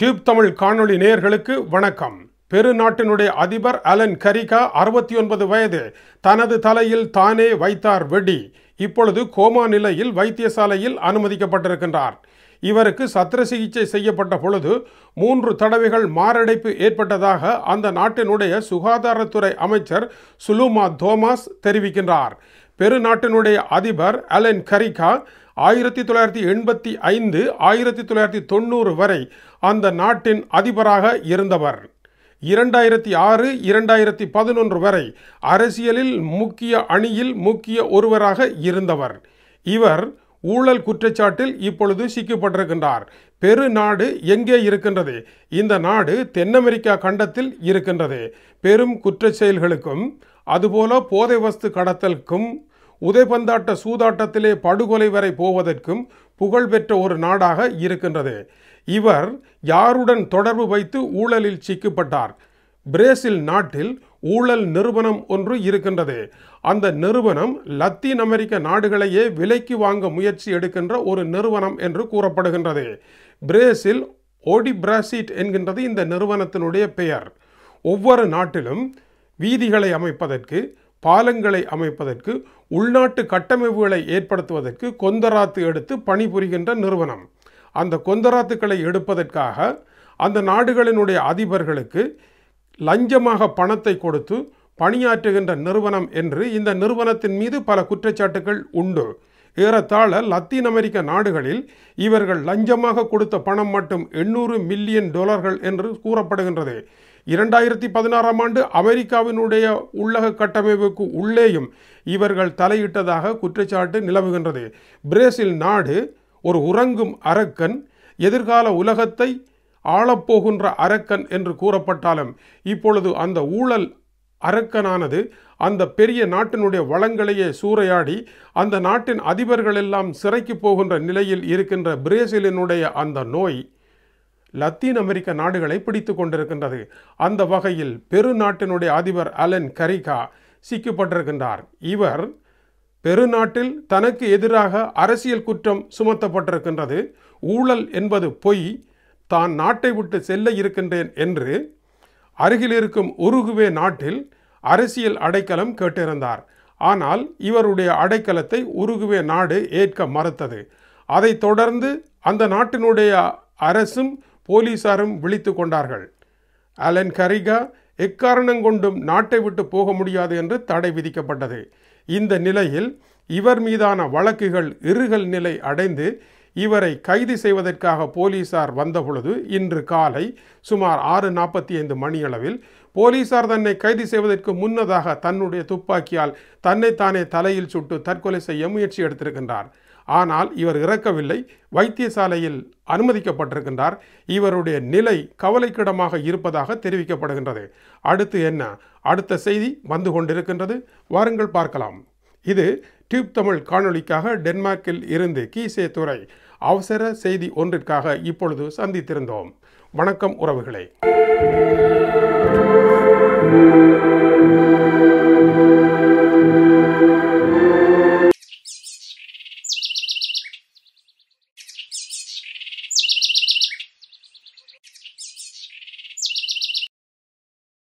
Tube Tamil காணொளி நேயர்களுக்கு வணக்கம். பெருநாட்டினுடைய அதிபர் அலன் கரிகா அறுபத்தி ஒன்பது வயது. தனது தலையில் தானே வைத்தார் வெடி. இப்பொழுது கோமா நிலையில் வைத்தியசாலையில் அனுமதிக்கப்பட்டிருக்கின்றார். இவருக்கு சத்திர சிகிச்சை செய்யப்பட்ட பொழுது மூன்று தடவைகள் மாரடைப்பு ஏற்பட்டதாக அந்த நாட்டினுடைய சுகாதாரத்துறை அமைச்சர் சுலுமா தோமாஸ் தெரிவிக்கின்றார். பெருநாட்டினுடைய அதிபர் அலன் கரிகா ஆயிரத்தி தொள்ளாயிரத்தி எண்பத்தி ஐந்து ஆயிரத்தி தொள்ளாயிரத்தி தொண்ணூறு வரை அந்த நாட்டின் அதிபராக இருந்தவர். இரண்டாயிரத்தி ஆறு இரண்டாயிரத்தி பதினொன்று வரை அரசியலில் முக்கிய அணியில் முக்கிய ஒருவராக இருந்தவர். இவர் ஊழல் குற்றச்சாட்டில் இப்பொழுது சிக்கப்பட்டிருக்கின்றார். பெரு நாடு எங்கே இருக்கின்றது? இந்த நாடு தென் அமெரிக்கா கண்டத்தில் இருக்கின்றது. பெரும் குற்ற செயல்களுக்கும் அதுபோல போதை வஸ்து கடத்தலுக்கும் உதைபந்தாட்ட சூதாட்டத்திலே படுகொலை வரை போவதற்கும் புகழ்பெற்ற ஒரு நாடாக இருக்கின்றது. இவர் யாருடன் தொடர்பு வைத்து ஊழலில் சிக்கப்பட்டார்? பிரேசில் நாட்டில் ஊழல் நிறுவனம் ஒன்று இருக்கின்றது. அந்த நிறுவனம் லத்தீன் அமெரிக்க நாடுகளையே விலைக்கு வாங்க முயற்சி எடுக்கின்ற ஒரு நிறுவனம் என்று கூறப்படுகின்றது. பிரேசில் ஓடி பிராசிட் என்கின்றது இந்த நிறுவனத்தினுடைய பெயர். ஒவ்வொரு நாட்டிலும் வீதிகளை அமைப்பதற்கு பாலங்களை அமைப்பதற்கு உள்நாட்டு கட்டமைப்புகளை ஏற்படுத்துவதற்கு கொந்தராத்து எடுத்து பணிபுரிகின்ற நிறுவனம். அந்த கொந்தராத்துக்களை எடுப்பதற்காக அந்த நாடுகளினுடைய அதிபர்களுக்கு லஞ்சமாக பணத்தை கொடுத்து பணியாற்றுகின்ற நிறுவனம் என்று இந்த நிறுவனத்தின் மீது பல குற்றச்சாட்டுகள் உண்டு. ஏறத்தாழ லத்தீன் அமெரிக்க நாடுகளில் இவர்கள் லஞ்சமாக கொடுத்த பணம் மட்டும் எண்ணூறு மில்லியன் டாலர்கள் என்று கூறப்படுகின்றது. இரண்டாயிரத்தி பதினாறாம் ஆண்டு அமெரிக்காவினுடைய உள்ளக கட்டமைப்புக்கு உள்ளேயும் இவர்கள் தலையிட்டதாக குற்றச்சாட்டு நிலவுகின்றது. பிரேசில் நாடு ஒரு உறங்கும் அரக்கன் எதிர்கால உலகத்தை ஆளப்போகின்ற அரக்கன் என்று கூறப்பட்டாலும் இப்பொழுது அந்த ஊழல் அரக்கனானது அந்த பெரிய நாட்டினுடைய வளங்களையே சூறையாடி அந்த நாட்டின் அதிபர்கள் எல்லாம் சிறைக்கு போகின்ற நிலையில் இருக்கின்ற பிரேசிலினுடைய அந்த நோய் லத்தீன் அமெரிக்க நாடுகளை பிடித்து கொண்டிருக்கின்றது. அந்த வகையில் பெருநாட்டினுடைய அதிபர் அலன் கரிகா சிக்கப்பட்டிருக்கின்றார். இவர் பெருநாட்டில் தனக்கு எதிராக அரசியல் குற்றம் சுமத்தப்பட்டிருக்கின்றது. ஊழல் என்பது பொய் தான் நாட்டை விட்டு செல்ல இருக்கின்றேன் என்று அருகில் இருக்கும் உருகுவே நாட்டில் அரசியல் அடைக்கலம் கேட்டிருந்தார். ஆனால் இவருடைய அடைக்கலத்தை உருகுவே நாடு ஏற்க மறுத்தது. அதைத் தொடர்ந்து அந்த நாட்டினுடைய அரசும் போலீசாரும் விழித்து கொண்டார்கள். அலன் கரிகா எக்காரணம் கொண்டும் நாட்டை விட்டு போக முடியாது என்று தடை விதிக்கப்பட்டது. இந்த நிலையில் இவர் மீதான வழக்குகள் இருகல் நிலை அடைந்து இவரை கைது செய்வதற்காக போலீசார் வந்தபொழுது இன்று காலை சுமார் ஆறு நாற்பத்தி ஐந்து மணியளவில் போலீசார் தன்னை கைது செய்வதற்கு முன்னதாக தன்னுடைய துப்பாக்கியால் தன்னைத்தானே தலையில் சுட்டு தற்கொலை செய்ய முயற்சி எடுத்திருக்கின்றார். ஆனால் இவர் இறக்கவில்லை. வைத்தியசாலையில் அனுமதிக்கப்பட்டிருக்கின்றார். இவருடைய நிலை கவலைக்கிடமாக இருப்பதாக தெரிவிக்கப்படுகின்றது. அடுத்து என்ன? அடுத்த செய்தி வந்து கொண்டிருக்கின்றது. வாருங்கள் பார்க்கலாம். இது டியூப் தமிழ் காணொளிக்காக டென்மார்க்கில் இருந்து கீசே துறை அவசர செய்தி ஒன்றிற்காக இப்பொழுது சந்தித்திருந்தோம். வணக்கம் உறவுகளே.